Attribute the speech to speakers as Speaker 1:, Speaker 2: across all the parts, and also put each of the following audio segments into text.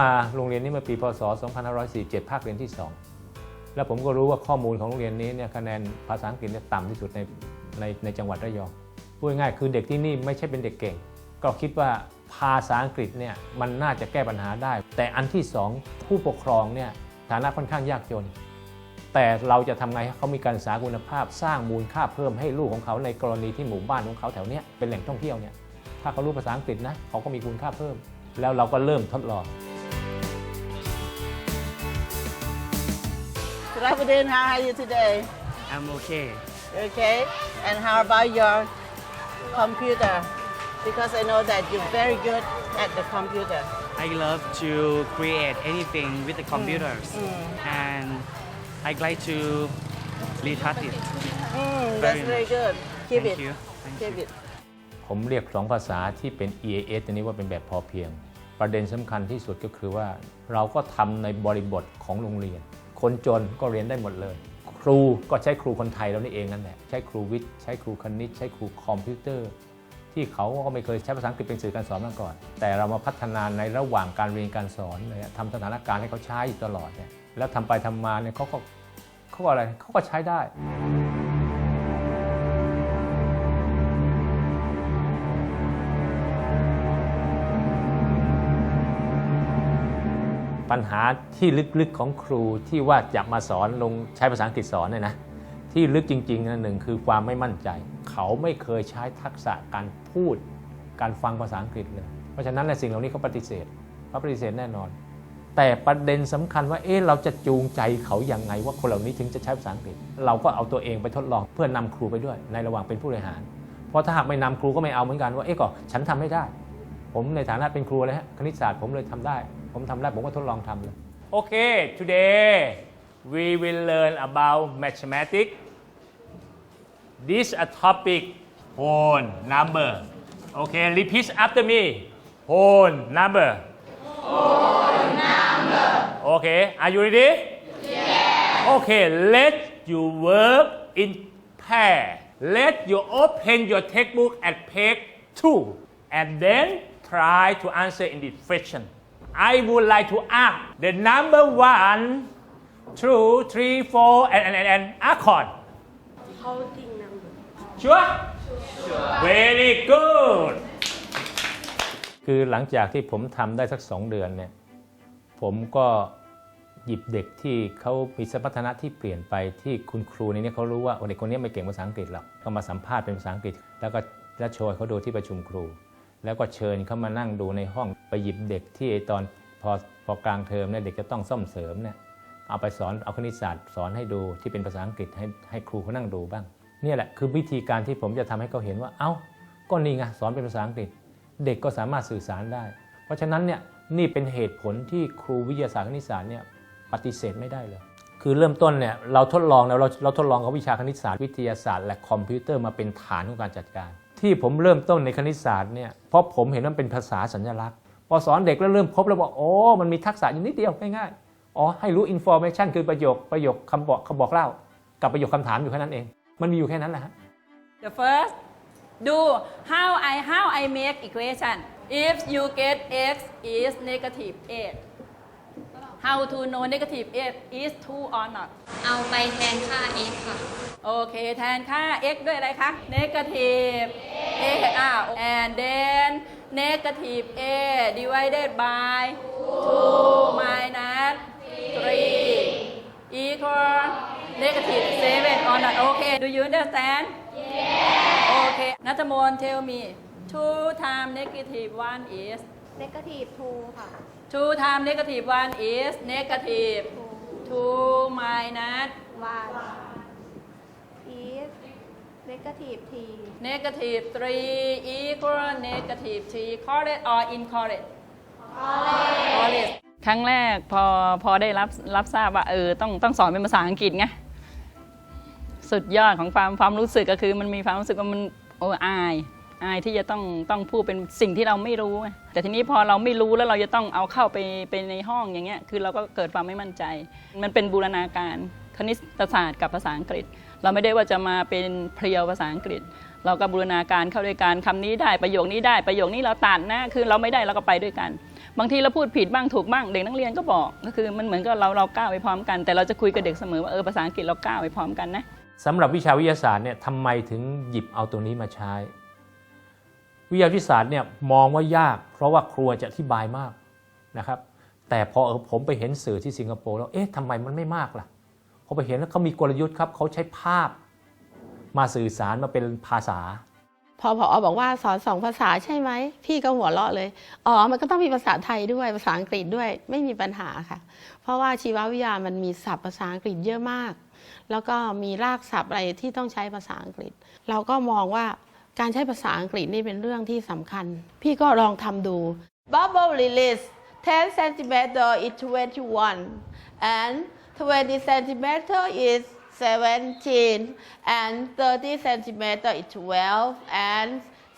Speaker 1: มาโรงเรียนนี้มื่อปีพศ 2547 ภาคเรียนที่ 2 แล้วผมก็รู้ว่าข้อมูลของโรงเรียนนี้เนี่ยคะแนนภาษาอังกฤษเนี่ยต่ำที่สุดในในในจังหวัดระยองพูดง่ายคือเด็กที่นี่ไม่ใช่เป็นเด็กเก่ง ก็คิดว่าภาษาอังกฤษเนี่ยมันน่าจะแก้ปัญหาได้ แต่อันที่สองผู้ปกครองเนี่ยฐานะค่อนข้างยากจน แต่เราจะทำไงให้เขามีการศึกษาคุณภาพสร้างมูลค่าเพิ่มให้ลูกของเขาในกรณีที่หมู่บ้านของเขาแถวเนี้ยเป็นแหล่งท่องเที่ยวเนี่ยถ้าเขารู้ภาษาอังกฤษนะเขาก็มีคุณค่าเพิ่ม แล้วเราก็เริ่มทดลอง
Speaker 2: Salahuddin, how are you today?
Speaker 3: I'm okay.
Speaker 2: Okay. And how about your computer? Because I know that you're very good at the computer.
Speaker 3: I love to create anything with the computers, and I like to retouch it.
Speaker 2: Mm, that's
Speaker 3: Very
Speaker 2: very
Speaker 3: much.
Speaker 2: good. Keep
Speaker 3: Thank
Speaker 2: it.
Speaker 3: you. Thank
Speaker 2: Keep
Speaker 3: you.
Speaker 2: it.
Speaker 1: ผมเรียกสองภาษาที่เป็น EAS อันนี้ว่าเป็นแบบพอเพียง ประเด็นสำคัญที่สุดก็คือว่าเราก็ทำในบริบทของโรงเรียน คนจนก็เรียนได้หมดเลย ครูก็ใช้ครูคนไทยเรานี่เองนั่นแหละใช้ครูวิทย์ใช้ครูคณิต ใช้ครูคอมพิวเตอร์ ที่เขาก็ไม่เคยใช้ภาษาอังกฤษเป็นสื่อการสอนมาก่อน แต่เรามาพัฒนาในระหว่างการเรียนการสอนเลยทำสถานการณ์ให้เขาใช้อยู่ตลอดเนี่ยแล้วทำไปทำมาเนี่ยเขาก็เขาอะไรเขาก็ใช้ได้ ปัญหาที่ลึกๆของครูที่ว่าจะมาสอนลงใช้ภาษาอังกฤษสอนเนี่ยนะที่ลึกจริงๆนะหนึ่งคือความไม่มั่นใจ เขาไม่เคยใช้ทักษะการพูดการฟังภาษาอังกฤษเลยเพราะฉะนั้นในสิ่งเหล่านี้เขาปฏิเสธเขาปฏิเสธแน่นอน แต่ประเด็นสำคัญว่าเอ๊ะเราจะจูงใจเขาอย่างไงว่าคนเหล่านี้ถึงจะใช้ภาษาอังกฤษ เราก็เอาตัวเองไปทดลองเพื่อนำครูไปด้วย ในระหว่างเป็นผู้บริหาร เพราะถ้าหากไม่นำครูก็ไม่เอาเหมือนกันว่าเอ๊ะก็ฉันทำไม่ได้ ผมในฐานะเป็นครูเลยฮะคณิตศาสตร์ผมเลยทำได้ ผมทำได้ผมก็ทดลองทำเลย โอเค today we will learn about mathematics this a topic whole number okay repeat after me whole number whole number okay are you ready yes okay let you work in pair let you open your textbook at page 2 and then try to answer in this question I would like to ask the number one two three four and and and, and accord
Speaker 4: Counting number.
Speaker 1: Sure? Very good คือหลังจากที่ผมทำได้สักสองเดือนเนี่ยผมก็หยิบเด็กที่เขามีสมรรถนะที่เปลี่ยนไปที่คุณครูในนี้เขารู้ว่าโอ้เด็กคนนี้ไม่เก่งภาษาอังกฤษหรอกก็มาสัมภาษณ์เป็นภาษาอังกฤษ แล้วก็แล้วโชว์ให้เขาดูที่ประชุมครู แล้วก็เชิญเขามานั่งดูในห้องไปหยิบเด็กที่ตอนพอพอกลางเทอมเนี่ยเด็กจะต้องซ่อมเสริมเนี่ยเอาไปสอนเอาคณิตศาสตร์สอนให้ดูที่เป็นภาษาอังกฤษให้ให้ครูเขานั่งดูบ้างเนี่ยแหละคือวิธีการที่ผมจะทำให้เขาเห็นว่า เอ้าก็นี่ไงสอนเป็นภาษาอังกฤษ เด็กก็สามารถสื่อสารได้ เพราะฉะนั้นเนี่ยนี่เป็นเหตุผลที่ครูวิทยาศาสตร์คณิตศาสตร์เนี่ยปฏิเสธไม่ได้เลย คือเริ่มต้นเนี่ยเราทดลองแล้วเราเราทดลองเอาวิชาคณิตศาสตร์วิทยาศาสตร์ และคอมพิวเตอร์มาเป็นฐานของการจัดการ ที่ผมเริ่มต้นในคณิตศาสตร์เนี่ยเพราะผมเห็นว่าเป็นภาษาสัญลักษณ์ พอสอนเด็กแล้วเริ่มพบแล้วบอกโอ้มันมีทักษะอยู่นิดเดียวง่ายๆอ๋อให้รู้ information คือประโยคประโยคคำบอกคำบอกเล่า กับประโยคคำถามอยู่แค่นั้นเอง มันมีอยู่แค่นั้นแหละฮะ
Speaker 4: The first, do how I how I make equation. If you get x is negative 8. How to know negative 8 is true or not?
Speaker 5: เอาไปแทนค่า x ค่ะ
Speaker 4: โอเค แทนค่า x ด้วยอะไรคะ negative a อ้าว and then negative a divided by 2 minus 3 equal negative 7 or not okay do you understand yes okay นัทมน tell me 2 times negative 1 is
Speaker 5: negative 2 ค่ะ
Speaker 4: 2 times negative 1 is negative 2 minus
Speaker 5: 1 is negative t
Speaker 4: negative 3 equal negative 3 correct or incorrect correct ครั้งแรกพอพอได้รับรับทราบว่าเออต้องต้องสอนเป็นภาษาอังกฤษไงสุดยอดของความความรู้สึกก็คือมันมีความรู้สึกว่ามันโอ้อาย อายที่จะต้องต้องพูดเป็นสิ่งที่เราไม่รู้แต่ทีนี้พอเราไม่รู้แล้วเราจะต้องเอาเข้าไปไปในห้องอย่างเงี้ยคือเราก็เกิดความไม่มั่นใจ มันเป็นบูรณาการคณิตศาสตร์กับภาษาอังกฤษ เราไม่ได้ว่าจะมาเป็นเพรียวภาษาอังกฤษ เราก็บูรณาการเข้าด้วยกันคำนี้ได้ประโยคนี้ได้ประโยคนี้เราตัดนะคือเราไม่ได้เราก็ไปด้วยกัน บางทีเราพูดผิดบ้างถูกบ้างเด็กนักเรียนก็บอกก็คือมันเหมือนกับเราเราก้าวไปพร้อมกัน แต่เราจะคุยกับเด็กเสมอว่าเออภาษาอังกฤษเราก้าวไปพร้อมกันนะ
Speaker 1: สำหรับวิชาวิทยาศาสตร์เนี่ยทำไมถึงหยิบเอาตรงนี้มาใช้ วิทยาวิทยาศาสตร์เนี่ยมองว่ายาก เพราะว่าครัวจะอธิบายมากนะครับ แต่พอผมไปเห็นสื่อที่สิงคโปร์แล้วเอ๊ะทำไมมันไม่มากล่ะพอไปเห็นแล้วเขามีกลยุทธ์ครับเขาใช้ภาพมาสื่อสารมาเป็นภาษา
Speaker 6: พอผอบอกว่าสอนสองภาษาใช่ไหมพี่ก็หัวเราะเลยอ๋อมันก็ต้องมีภาษาไทยด้วยภาษาอังกฤษด้วยไม่มีปัญหาค่ะ เพราะว่าชีววิทยามันมีศัพท์ภาษาอังกฤษเยอะมาก แล้วก็มีรากศัพท์อะไรที่ต้องใช้ภาษาอังกฤษ เราก็มองว่า การใช้ภาษาอังกฤษนี่เป็นเรื่องที่สำคัญ พี่ก็ลองทำดู Bubble release 10 centimeter is 21 and 20 centimeter is 17 and 30 centimeter is 12 and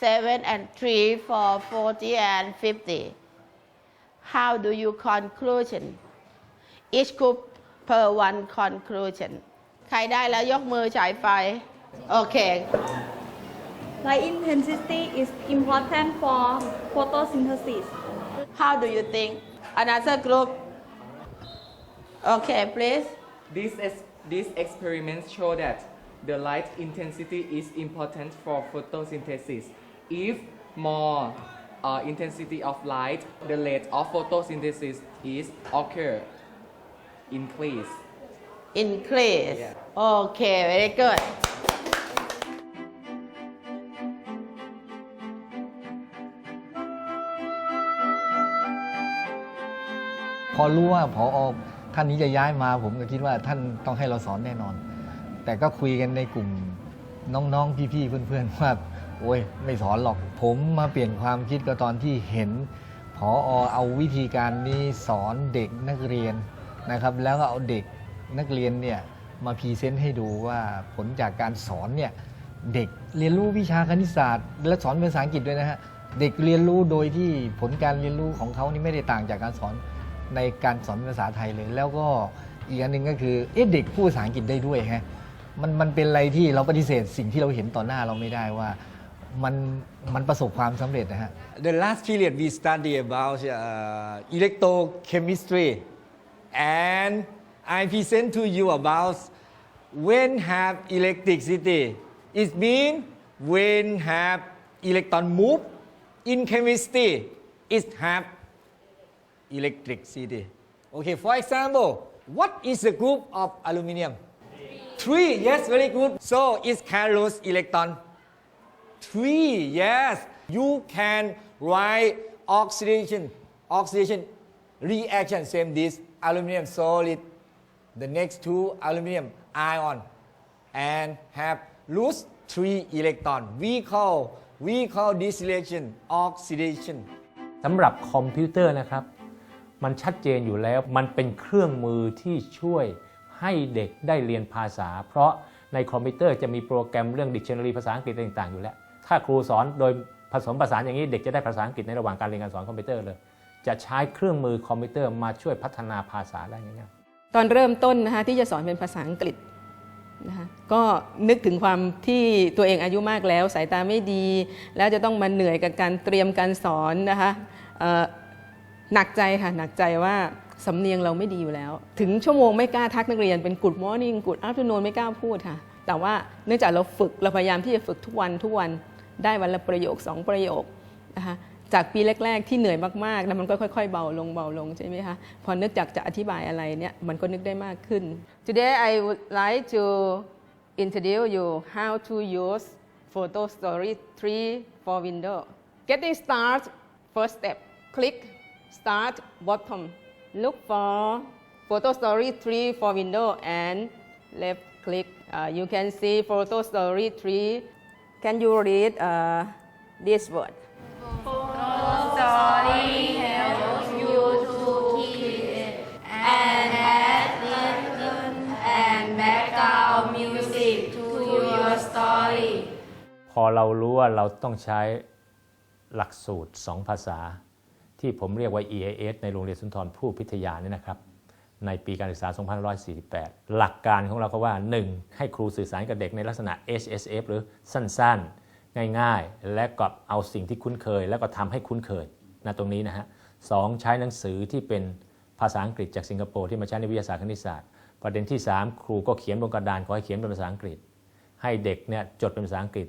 Speaker 6: 7 and 3 for 40 and 50 how do you conclusion each group per one conclusion ใครได้แล้วยกมือฉายไฟ โอเค
Speaker 5: Light intensity is important for photosynthesis
Speaker 6: how do you think another group okay please
Speaker 7: These, ex- these experiments show that the light intensity is important for photosynthesis. If more uh, intensity of light, the rate of photosynthesis is occur increase.
Speaker 6: increase
Speaker 7: Yeah.
Speaker 6: okay very good
Speaker 8: อรู้ว่าพอท่านนี้จะย้ายมา ผมก็คิดว่าท่านต้องให้เราสอนแน่นอน แต่ก็คุยกันในกลุ่มน้องๆพี่ๆเพื่อนๆว่าโอ้ยไม่สอนหรอก ผมมาเปลี่ยนความคิดก็ตอนที่เห็นพอเอาวิธีการนี้สอนเด็กนักเรียนนะครับ แล้วก็เอาเด็กนักเรียนเนี่ยมาพรีเซนต์ให้ดูว่าผลจากการสอนเนี่ยเด็กเรียนรู้วิชาคณิตศาสตร์ และสอนเป็นภาษาอังกฤษด้วยนะฮะเด็กเรียนรู้โดยที่ผลการเรียนรู้ของเขานี่ไม่ได้ต่างจากการสอน ในการสอนภาษาไทยเลย แล้วก็อีกอันหนึ่งก็คือเอ๊ะเด็กพูดภาษาอังกฤษได้ด้วยฮะมันมันเป็นอะไรที่เราปฏิเสธสิ่งที่เราเห็นต่อหน้าเราไม่ได้ว่ามันมันประสบความสำเร็จนะฮะ
Speaker 9: The last period we study about uh, electrochemistry and I present to you about when have electricity. It means when have electron move. In chemistry, it have electricity. Okay, for example, what is the group of aluminum? Three. Yes, very good. So it can lose electron. Three, yes. You can write oxidation, oxidation reaction, same this aluminum solid, the next two aluminum ion, and have lose three electron. We call we call this reaction oxidation.
Speaker 1: สำหรับคอมพิวเตอร์นะครับ มันชัดเจนอยู่แล้ว มันเป็นเครื่องมือที่ช่วยให้เด็กได้เรียนภาษา เพราะในคอมพิวเตอร์จะมีโปรแกรมเรื่องดิกชันนารีภาษาอังกฤษต่าง ๆ อยู่แล้ว ถ้าครูสอนโดยผสมผสานอย่างนี้เด็กจะได้ภาษาอังกฤษในระหว่างการเรียนการสอนคอมพิวเตอร์เลย จะใช้เครื่องมือคอมพิวเตอร์มาช่วยพัฒนาภาษาได้ง่ายๆ
Speaker 10: ตอนเริ่มต้นนะคะที่จะสอนเป็นภาษาอังกฤษนะคะก็นึกถึงความที่ตัวเองอายุมากแล้ว สายตาไม่ดี แล้วจะต้องมาเหนื่อยกับการเตรียมการสอนนะคะเอ่อ หนักใจค่ะ หนักใจว่าสำเนียงเราไม่ดีอยู่แล้ว ถึงชั่วโมงไม่กล้าทักนักเรียนเป็น good morning good afternoon ไม่กล้าพูดค่ะ แต่ว่าเนื่องจากเราฝึกเราพยายามที่จะฝึกทุกวันทุกวันได้วันละประโยคสองประโยคนะคะจากปีแรก ๆ ที่เหนื่อยมากๆแล้วมันก็ค่อย ๆ เบาลงเบาลงใช่ไหมคะพอนึกจากจะอธิบายอะไรเนี่ยมันก็นึกได้มากขึ้น Today I would like to introduce you how to use Photo Story 3 for Windows Getting started first step click start bottom look for Photo Story 3 for Windows and left click Uh, you can see Photo Story 3 can you read uh, this word
Speaker 5: story
Speaker 1: พอเรารู้ว่าเราต้องใช้หลักสูตร 2 ภาษา ที่ผมเรียกว่า EAS ในโรงเรียนสุนทรภู่พิทยานี่นะครับ ในปีการศึกษา 2548 หลักการของเราก็ว่า 1. ให้ครูสื่อสารกับเด็กในลักษณะ HSF หรือสั้นๆ ง่ายๆ และก็เอาสิ่งที่คุ้นเคย แล้วก็ทำให้คุ้นเคยนะตรงนี้นะฮะสองใช้หนังสือที่เป็นภาษาอังกฤษจากสิงคโปร์ที่มาใช้ในวิทยาศาสตร์คณิตศาสตร์ ประเด็นที่ 3 ครูก็เขียนบนกระดานขอให้เขียนเป็นภาษาอังกฤษ ให้เด็กเนี่ยจดเป็นภาษาอังกฤษ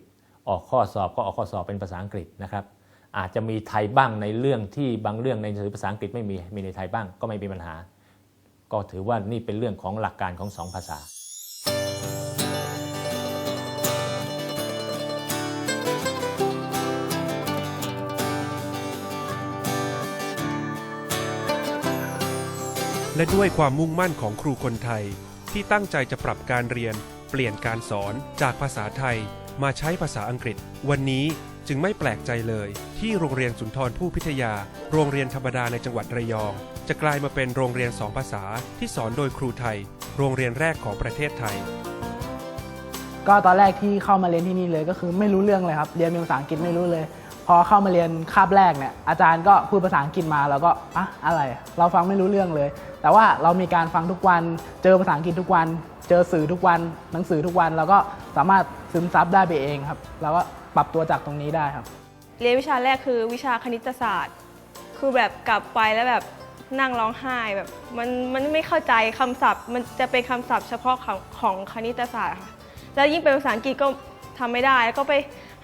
Speaker 1: ออกข้อสอบก็ออกข้อสอบเป็นภาษาอังกฤษนะครับ อาจจะมีไทยบ้างในเรื่องที่บางเรื่องในหนังสือภาษาอังกฤษไม่มีมีในไทยบ้างก็ไม่มีปัญหา ก็ถือว่านี่เป็นเรื่องของหลักการของสองภาษา
Speaker 11: และด้วยความมุ่งมั่นของครูคนไทย ที่ตั้งใจจะปรับการเรียน เปลี่ยนการสอนจากภาษาไทยมาใช้ภาษาอังกฤษ วันนี้ จึงไม่แปลกใจเลยที่โรงเรียนสุนทรภู่พิทยา โรงเรียนธรรมดาในจังหวัดระยอง จะกลายมาเป็นโรงเรียนสองภาษาที่สอนโดยครูไทย โรงเรียนแรกของประเทศไทย
Speaker 12: ก็ตอนแรกที่เข้ามาเรียนที่นี่เลยก็คือไม่รู้เรื่องเลยครับ เรียนเป็นภาษาอังกฤษไม่รู้เลย พอเข้ามาเรียนคาบแรกเนี่ยอาจารย์ก็พูดภาษาอังกฤษมาแล้วก็อะอะไร เราฟังไม่รู้เรื่องเลย แต่ว่าเรามีการฟังทุกวัน เจอภาษาอังกฤษทุกวัน เจอสื่อทุกวัน หนังสือทุกวันเราก็สามารถ ซึมซับได้ไปเองครับเราก็ปรับตัวจากตรงนี้ได้ครับ
Speaker 5: เรียนวิชาแรกคือวิชาคณิตศาสตร์ คือแบบกลับไปแล้วแบบนั่งร้องไห้แบบมันมันไม่เข้าใจคำศัพท์ มันจะเป็นคำศัพท์เฉพาะของของคณิตศาสตร์ค่ะ แล้วยิ่งเป็นภาษาอังกฤษก็ทำไม่ได้ แล้วก็ไป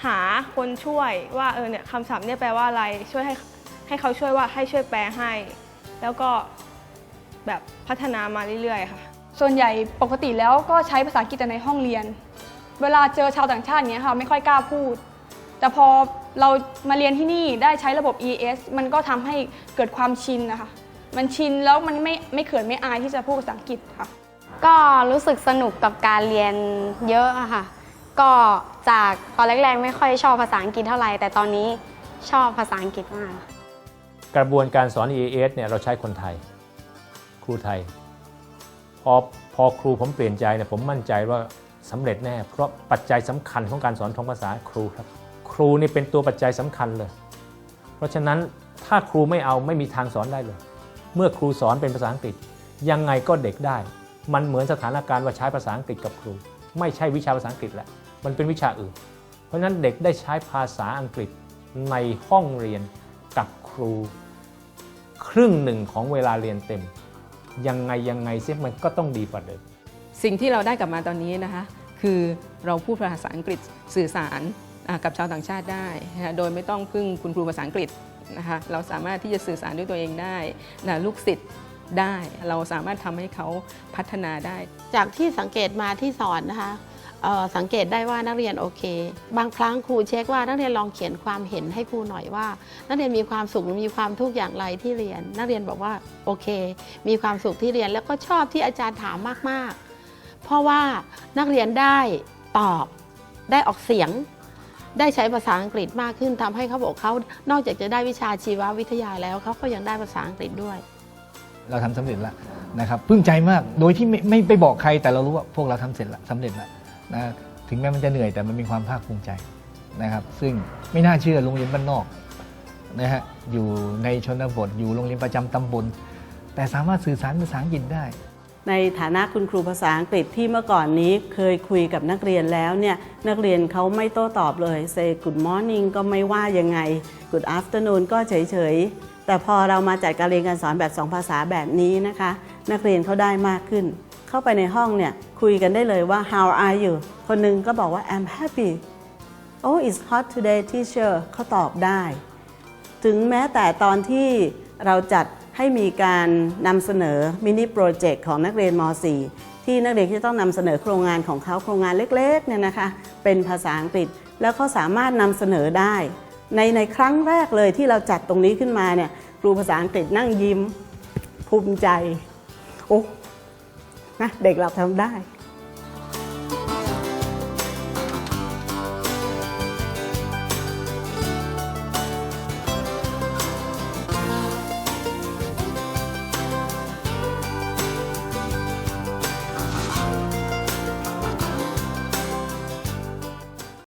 Speaker 5: หาคนช่วยว่าเออเนี่ยคำศัพท์เนี่ยแปลว่าอะไรช่วยให้ให้เขาช่วยว่าให้ช่วยแปลให้ แล้วก็แบบพัฒนามาเรื่อยๆค่ะ
Speaker 13: ส่วนใหญ่ปกติแล้วก็ใช้ภาษาอังกฤษแต่ในห้องเรียน เวลาเจอชาวต่างชาติเนี้ยค่ะไม่ค่อยกล้าพูด แต่พอเรามาเรียนที่นี่ได้ใช้ระบบ ES มันก็ทำให้เกิดความชินนะคะ มันชินแล้วมันไม่ไม่เขินไม่อายที่จะพูดภาษาอังกฤษค่ะ
Speaker 14: ก็รู้สึกสนุกกับการเรียนเยอะอะค่ะ ก็จากตอนแรกๆ ไม่ค่อยชอบภาษาอังกฤษเท่าไหร่แต่ตอนนี้ชอบภาษาอังกฤษมาก
Speaker 1: กระบวนการสอน EAS เนี่ยเราใช้คนไทย ครูไทย พอพอครูผมเปลี่ยนใจเนี่ยผมมั่นใจว่า สำเร็จแน่ เพราะปัจจัยสำคัญของการสอนท้องภาษาครูครับ ครูนี่เป็นตัวปัจจัยสำคัญเลย เพราะฉะนั้นถ้าครูไม่เอาไม่มีทางสอนได้เลย เมื่อครูสอนเป็นภาษาอังกฤษ ยังไงก็เด็กได้ มันเหมือนสถานการณ์ว่าใช้ภาษาอังกฤษกับครู ไม่ใช่วิชาภาษาอังกฤษแล้วมันเป็นวิชาอื่น เพราะฉะนั้นเด็กได้ใช้ภาษาอังกฤษในห้องเรียนกับครู ครึ่งหนึ่งของเวลาเรียนเต็ม ยังไงยังไงเสียมันก็ต้องดีกว่าเดิม
Speaker 10: สิ่งที่เราได้กลับมาตอนนี้นะคะ คือเราพูดภาษาอังกฤษสื่อสารกับชาวต่างชาติได้นะโดยไม่ต้องพึ่งคุณครูภาษาอังกฤษนะคะเราสามารถที่จะสื่อสารด้วยตัวเองได้นะลูกศิษย์ได้เราสามารถทำให้เขาพัฒนาได้
Speaker 6: จากที่สังเกตมาที่สอนนะคะสังเกตได้ว่านักเรียนโอเค บางครั้งครูเช็คว่านักเรียนลองเขียนความเห็นให้ครูหน่อยว่า นักเรียนมีความสุขหรือมีความทุกข์อย่างไรที่เรียน นักเรียนบอกว่าโอเค มีความสุขที่เรียนแล้วก็ชอบที่อาจารย์ถามมากๆ เพราะว่านักเรียนได้ตอบได้ออกเสียง ได้ใช้ภาษาอังกฤษมากขึ้นทำให้เขาบอกเขานอกจากจะได้วิชาชีววิทยาแล้วเขาก็ยังได้ภาษาอังกฤษด้วย
Speaker 8: เราทำสำเร็จแล้วนะครับปลื้มใจมากโดยที่ไม่ไม่ไปบอกใครแต่เรารู้ว่าพวกเราทำเสร็จแล้วสำเร็จแล้วนะถึงแม้มันจะเหนื่อยแต่มันมีความภาคภูมิใจนะครับ ซึ่งไม่น่าเชื่อโรงเรียนบ้านนอกนะฮะอยู่ในชนบทอยู่โรงเรียนประจำตำบล แต่สามารถสื่อสารภาษาอังกฤษได้
Speaker 2: ในฐานะคุณครูภาษาอังกฤษที่เมื่อก่อนนี้เคยคุยกับนักเรียนแล้วเนี่ยนักเรียนเขาไม่โต้ตอบเลย say good morning ก็ไม่ว่ายังไง good afternoon ก็เฉยๆ แต่พอเรามาจัดการเรียนการสอนแบบสองภาษาแบบนี้นะคะ นักเรียนเขาได้มากขึ้น เข้าไปในห้องเนี่ยคุยกันได้เลยว่า how are you คนหนึงก็บอกว่า I'm happy oh it's hot today teacher เขาตอบได้ ถึงแม้แต่ตอนที่เราจัด ให้มีการนำเสนอมินิโปรเจกต์ของนักเรียนม .4 ที่นักเรียนที่จะต้องนำเสนอโครงงานของเขาโครงงานเล็กๆเนี่ยนะคะเป็นภาษาอังกฤษแล้วเขาสามารถนำเสนอได้ ในในครั้งแรกเลยที่เราจัดตรงนี้ขึ้นมาเนี่ยครูภาษาอังกฤษนั่งยิ้มภูมิใจโอ้นะเด็กเราทำได้